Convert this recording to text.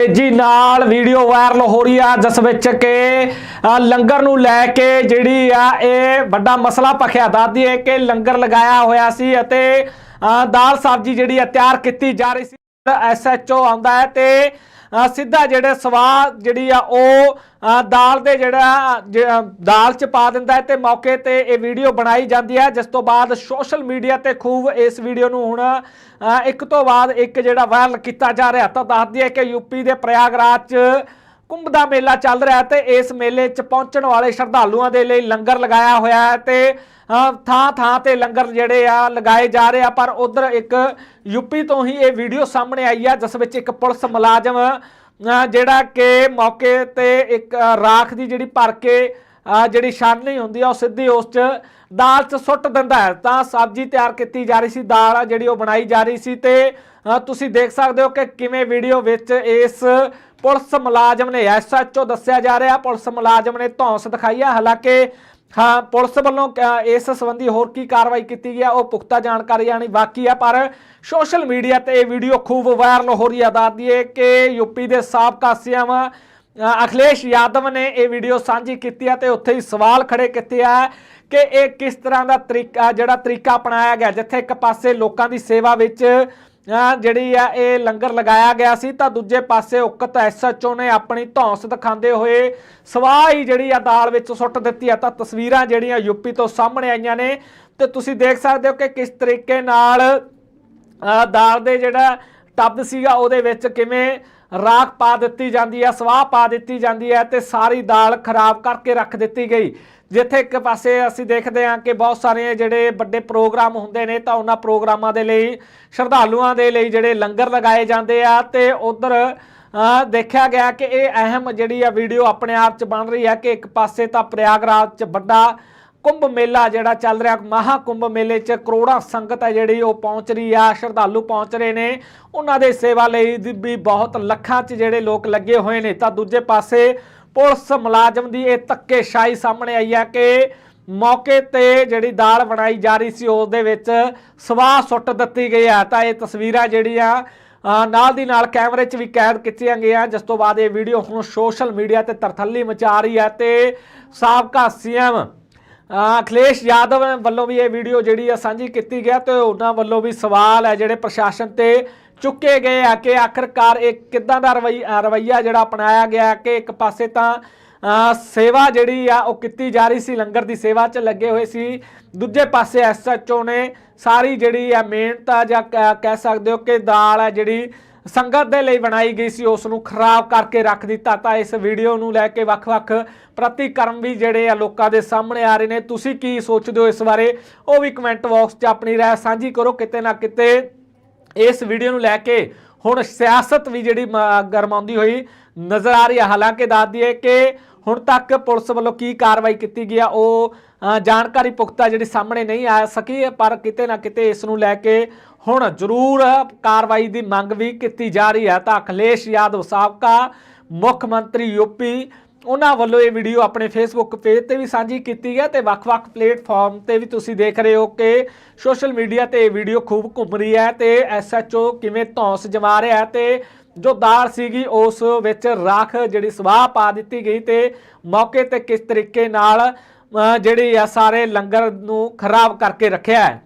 ਤੇਜ਼ੀ ਨਾਲ video viral ਹੋ ਰਹੀ ਆ, ਜਿਸ ਵਿੱਚ ਕਿ ਲੰਗਰ ਨੂੰ ਲੈ ਕੇ ਜਿਹੜੀ ਆ, ਇਹ ਵੱਡਾ ਮਸਲਾ ਪਖਿਆ ਦੱਸਦੀ ਹੈ ਕਿ ਲੰਗਰ ਲਗਾਇਆ ਹੋਇਆ ਸੀ ਅਤੇ ਦਾਲ ਸਬਜ਼ੀ ਜਿਹੜੀ ਆ ਤਿਆਰ ਕੀਤੀ ਜਾ ਰਹੀ ਸੀ ਐਸਐਚਓ ਆਉਂਦਾ ਹੈ ਤੇ ਸਿੱਧਾ ਜਿਹੜੇ ਸਵਾਦ ਜਿਹੜੀ ਆ ਉਹ ਦਾਲ ਦੇ ਜਿਹੜਾ ਦਾਲ ਚ ਪਾ ਦਿੰਦਾ ਹੈ ਤੇ ਮੌਕੇ ਤੇ ਇਹ ਵੀਡੀਓ ਬਣਾਈ ਜਾਂਦੀ ਹੈ, ਜਿਸ ਤੋਂ ਬਾਅਦ ਸੋਸ਼ਲ ਮੀਡੀਆ ਤੇ ਖੂਬ ਇਸ ਵੀਡੀਓ ਨੂੰ ਹੁਣ ਇੱਕ ਤੋਂ ਬਾਅਦ ਇੱਕ ਜਿਹੜਾ ਵਾਇਰਲ ਕੀਤਾ ਜਾ ਰਿਹਾ। ਤਾਂ ਦੱਸਦੀ ਹੈ ਕਿ ਯੂਪੀ ਦੇ ਪ੍ਰਯਾਗਰਾਜ ਚ ਕੁੰਭ ਦਾ ਮੇਲਾ ਚੱਲ ਰਿਹਾ ਹੈ ਤੇ ਇਸ ਮੇਲੇ 'ਚ ਪਹੁੰਚਣ ਵਾਲੇ ਸ਼ਰਧਾਲੂਆਂ ਦੇ ਲਈ ਲੰਗਰ ਲਗਾਇਆ ਹੋਇਆ ਹੈ ਤੇ ਥਾਂ ਥਾਂ ਤੇ ਲੰਗਰ ਜਿਹੜੇ ਆ ਲਗਾਏ ਜਾ ਰਹੇ ਆ, ਪਰ ਉਧਰ ਇੱਕ ਯੂਪੀ ਤੋਂ ਹੀ ਇਹ ਵੀਡੀਓ ਸਾਹਮਣੇ ਆਈ ਆ, ਜਿਸ ਵਿੱਚ ਇੱਕ ਪੁਲਿਸ ਮੁਲਾਜ਼ਮ ਜਿਹੜਾ ਕਿ ਮੌਕੇ ਤੇ ਇੱਕ ਰਾਖ ਦੀ ਜਿਹੜੀ ਭਰ ਕੇ ਜਿਹੜੀ ਛਾਨਣੀ ਹੁੰਦੀ ਆ, ਉਹ ਸਿੱਧੀ ਉਸ 'ਚ ਦਾਲ 'ਚ ਸੁੱਟ ਦਿੰਦਾ ਹੈ। ਤਾਂ ਸਬਜ਼ੀ ਤਿਆਰ ਕੀਤੀ ਜਾ ਰਹੀ ਸੀ, ਦਾਲ ਆ ਜਿਹੜੀ ਉਹ ਬਣਾਈ ਜਾ ਰਹੀ ਸੀ ਤੇ ਤੁਸੀਂ ਦੇਖ ਸਕਦੇ ਹੋ ਕਿ ਕਿਵੇਂ ਵੀਡੀਓ ਵਿੱਚ ਇਸ ਪੁਲਿਸ ਮੁਲਾਜ਼ਮ ਨੇ ਐਸਐਚਓ ਦੱਸਿਆ ਜਾ ਰਿਹਾ ਪੁਲਿਸ ਮੁਲਾਜ਼ਮ ਨੇ ਧੌਂਸ ਦਿਖਾਈ ਹੈ ਹਾਲਾਂਕਿ ਹਾਂ ਪੁਲਿਸ ਵੱਲੋਂ ਇਸ ਸੰਬੰਧੀ ਹੋਰ ਕੀ ਕਾਰਵਾਈ ਕੀਤੀ ਗਈ ਹੈ ਉਹ ਪੁਖਤਾ ਜਾਣਕਾਰੀ ਆਣੀ ਬਾਕੀ ਹੈ ਪਰ ਸੋਸ਼ਲ ਮੀਡੀਆ ਤੇ ਇਹ ਵੀਡੀਓ ਖੂਬ ਵਾਇਰਲ ਹੋ ਰਹੀ ਹੈ ਦੱਸਦੀ ਹੈ ਕਿ ਯੂਪੀ ਦੇ ਸਾਬਕਾ ਸੀਐਮ ਅ, ਅਖਿਲੇਸ਼ ਯਾਦਵ ਨੇ ਇਹ ਵੀਡੀਓ ਸਾਂਝੀ ਕੀਤੀ ਹੈ ਤੇ ਉੱਥੇ ਹੀ ਸਵਾਲ ਖੜੇ ਕੀਤੇ ਆ ਕਿ ਇਹ ਕਿਸ ਤਰ੍ਹਾਂ ਦਾ ਤਰੀਕਾ ਜਿਹੜਾ ਤਰੀਕਾ ਅਪਣਾਇਆ ਗਿਆ ਜਿੱਥੇ ਇੱਕ ਪਾਸੇ ਲੋਕਾਂ ਦੀ ਸੇਵਾ ਵਿੱਚ ਜਿਹੜੀ ਆ ਇਹ ਲੰਗਰ ਲਗਾਇਆ ਗਿਆ ਸੀ ਤਾਂ ਦੂਜੇ ਪਾਸੇ ਉਕਤ ਐਸਐਚਓ ਨੇ ਆਪਣੀ ਧੌਂਸ ਦਿਖਾਉਂਦੇ ਹੋਏ ਸਵਾਹ ਹੀ ਜਿਹੜੀ ਆ ਦਾਲ ਵਿੱਚ ਸੁੱਟ ਦਿੱਤੀ ਆ ਤਾਂ ਤਸਵੀਰਾਂ ਜਿਹੜੀਆਂ ਯੂਪੀ ਤੋਂ ਸਾਹਮਣੇ ਆਈਆਂ ਨੇ। ਤੇ ਤੁਸੀਂ ਦੇਖ ਸਕਦੇ ਹੋ ਕਿ ਕਿਸ ਤਰੀਕੇ ਨਾਲ ਅ, ਦਾਲ ਦੇ ਜਿਹੜਾ ਸ਼ਬਦ ਸੀਗਾ ਉਹਦੇ ਵਿੱਚ ਕਿਵੇਂ ਰਾਖ ਪਾ ਦਿੱਤੀ ਜਾਂਦੀ ਹੈ, ਸਵਾਹ ਪਾ ਦਿੱਤੀ ਜਾਂਦੀ ਹੈ ਤੇ ਸਾਰੀ ਦਾਲ ਖਰਾਬ ਕਰਕੇ ਰੱਖ ਦਿੱਤੀ ਗਈ। ਜਿੱਥੇ ਇੱਕ ਪਾਸੇ ਅਸੀਂ ਦੇਖਦੇ ਹਾਂ ਕਿ ਬਹੁਤ ਸਾਰੇ ਜਿਹੜੇ ਵੱਡੇ ਪ੍ਰੋਗਰਾਮ ਹੁੰਦੇ ਨੇ ਤਾਂ ਉਹਨਾਂ ਪ੍ਰੋਗਰਾਮਾਂ ਦੇ ਲਈ, ਸ਼ਰਧਾਲੂਆਂ ਦੇ ਲਈ ਜਿਹੜੇ ਲੰਗਰ ਲਗਾਏ ਜਾਂਦੇ ਆ ਤੇ ਉਧਰ ਦੇਖਿਆ ਗਿਆ ਕਿ ਇਹ ਅਹਿਮ ਜਿਹੜੀ ਆ ਵੀਡੀਓ ਆਪਣੇ ਆਪ ਚ ਬਣ ਰਹੀ ਹੈ ਕਿ ਇੱਕ ਪਾਸੇ ਤਾਂ ਪ੍ਰਯਾਗਰਾਜ ਚ ਵੱਡਾ ਕੁੰਭ ਮੇਲਾ ਜਿਹੜਾ ਚੱਲ ਰਿਹਾ ਮਹਾ ਕੁੰਭ ਮੇਲੇ 'ਚ ਕਰੋੜਾਂ ਸੰਗਤ ਹੈ ਜਿਹੜੀ ਉਹ ਪਹੁੰਚ ਰਹੀ ਆ ਸ਼ਰਧਾਲੂ ਪਹੁੰਚ ਰਹੇ ਨੇ। ਉਹਨਾਂ ਦੇ ਸੇਵਾ ਲਈ ਵੀ ਬਹੁਤ ਲੱਖਾਂ 'ਚ ਜਿਹੜੇ ਲੋਕ ਲੱਗੇ ਹੋਏ ਨੇ। ਤਾਂ ਦੂਜੇ ਪਾਸੇ ਪੁਲਿਸ ਮੁਲਾਜ਼ਮ ਦੀ ਇਹ ਧੱਕੇਸ਼ਾਹੀ ਸਾਹਮਣੇ ਆਈ ਹੈ ਕਿ ਮੌਕੇ ਤੇ ਜਿਹੜੀ ਦਾਲ ਬਣਾਈ ਜਾ ਰਹੀ ਸੀ ਉਸ ਦੇ ਵਿੱਚ ਸਵਾਹ ਸੁੱਟ ਦਿੱਤੀ ਗਈ ਆ। ਤਾਂ ਇਹ ਤਸਵੀਰਾਂ ਜਿਹੜੀਆਂ ਨਾਲ ਦੀ ਨਾਲ ਕੈਮਰੇ 'ਚ ਵੀ ਕੈਦ ਕੀਤੀਆਂ ਗਈਆਂ। ਜਿਸ ਤੋਂ ਬਾਅਦ ਇਹ ਵੀਡੀਓ ਹੁਣ ਸੋਸ਼ਲ ਮੀਡੀਆ ਤੇ ਤਰਥੱਲੀ ਮਚਾ ਰਹੀ ਹੈ ਤੇ ਸਾਬਕਾ ਸੀਐਮ ਅ, ਅਖਿਲੇਸ਼ ਯਾਦਵ ਵੱਲੋਂ ਵੀ ਇਹ ਵੀਡੀਓ ਜਿਹੜੀ ਆ ਸਾਂਝੀ ਕੀਤੀ ਗਿਆ ਤੇ ਉਹਨਾਂ ਵੱਲੋਂ ਵੀ ਸਵਾਲ ਹੈ ਜਿਹੜੇ ਪ੍ਰਸ਼ਾਸਨ ਤੇ ਚੁੱਕੇ ਗਏ ਆ ਕਿ ਆਖਰਕਾਰ ਇਹ ਕਿੱਦਾਂ ਦਾ ਰਵਈ- ਰਵੱਈਆ ਜਿਹੜਾ ਅਪਣਾਇਆ ਗਿਆ ਕਿ ਇੱਕ ਪਾਸੇ ਤਾਂ ਸੇਵਾ ਜਿਹੜੀ ਆ ਉਹ ਕੀਤੀ ਜਾ ਰਹੀ ਸੀ, ਲੰਗਰ ਦੀ ਸੇਵਾ 'ਚ ਲੱਗੇ ਹੋਏ ਸੀ। ਦੂਜੇ ਪਾਸੇ ਐਸਐਚਓ ਨੇ ਸਾਰੀ ਜਿਹੜੀ ਆ ਮਿਹਨਤ ਆ ਜਾਂ ਕ- ਕਹਿ ਸਕਦੇ ਹੋ ਕਿ ਦਾਲ ਆ ਜਿਹੜੀ ਸੰਗਤ ਦੇ ਲਈ ਬਣਾਈ ਗਈ ਸੀ, ਉਸ ਨੂੰ ਖਰਾਬ ਕਰਕੇ ਰੱਖ ਦਿੱਤਾ। ਤਾਂ ਇਸ ਵੀਡੀਓ ਨੂੰ ਲੈ ਕੇ ਵੱਖ-ਵੱਖ ਪ੍ਰਤੀਕਰਮ ਵੀ ਜਿਹੜੇ ਆ ਲੋਕਾਂ ਦੇ ਸਾਹਮਣੇ ਆ ਰਹੇ ਨੇ। ਤੁਸੀਂ ਕੀ ਸੋਚਦੇ ਹੋ ਇਸ ਬਾਰੇ? ਉਹ ਵੀ ਕਮੈਂਟ ਬਾਕਸ 'ਚ ਆਪਣੀ ਰਾਏ ਸਾਂਝੀ ਕਰੋ। ਕਿਤੇ ਨਾ ਕਿਤੇ ਇਸ ਵੀਡੀਓ ਨੂੰ ਲੈ ਕੇ ਹੁਣ ਸਿਆਸਤ ਵੀ ਜਿਹੜੀ ਗਰਮਾਉਂਦੀ ਹੋਈ ਨਜ਼ਰ ਆ ਰਹੀ ਹੈ ਹਾਲਾਂਕਿ ਦੱਸਦੀ ਹੈ ਕਿ ਹੁਣ ਤੱਕ ਪੁਲਿਸ ਵੱਲੋਂ ਕੀ ਕਾਰਵਾਈ ਕੀਤੀ ਗਈ ਆ, ਉਹ ਜਾਣਕਾਰੀ ਪੁਖਤਾ ਜਿਹੜੀ ਸਾਹਮਣੇ ਨਹੀਂ ਆ ਸਕੀ, ਪਰ ਕਿਤੇ ਨਾ ਕਿਤੇ ਇਸ ਨੂੰ ਲੈ ਕੇ ਹੁਣ ਜ਼ਰੂਰ ਕਾਰਵਾਈ ਦੀ ਮੰਗ ਵੀ ਕੀਤੀ ਜਾ ਰਹੀ ਹੈ ਤਾਂ ਅਖਿਲੇਸ਼ ਯਾਦਵ ਸਾਬਕਾ ਮੁੱਖ ਮੰਤਰੀ ਯੂਪੀ ਉਹਨਾਂ ਵੱਲੋਂ ਇਹ ਵੀਡੀਓ ਆਪਣੇ ਫੇਸਬੁੱਕ ਪੇਜ ਤੇ ਵੀ ਸਾਂਝੀ ਕੀਤੀ ਹੈ ਤੇ ਵੱਖ-ਵੱਖ ਪਲੇਟਫਾਰਮ ਤੇ ਵੀ ਤੁਸੀਂ ਦੇਖ ਰਹੇ ਹੋ ਕਿ ਸੋਸ਼ਲ ਮੀਡੀਆ ਤੇ ਇਹ ਵੀਡੀਓ ਖੂਬ ਘੁੰਮ ਰਹੀ ਹੈ ਤੇ ਐਸਐਚਓ ਕਿਵੇਂ ਧੌਂਸ ਜਮਾ ਰਿਹਾ ਹੈ ਤੇ ਜੋ ਦਾਲ ਸੀਗੀ ਉਸ ਵਿੱਚ ਰਾਖ ਜਿਹੜੀ ਸਵਾਹ ਪਾ ਦਿੱਤੀ ਗਈ ਤੇ ਮੌਕੇ ਤੇ ਕਿਸ ਤਰੀਕੇ ਨਾਲ ਅ, ਜਿਹੜੀ ਆ ਸਾਰੇ ਲੰਗਰ ਨੂੰ ਖਰਾਬ ਕਰਕੇ ਰੱਖਿਆ ਹੈ।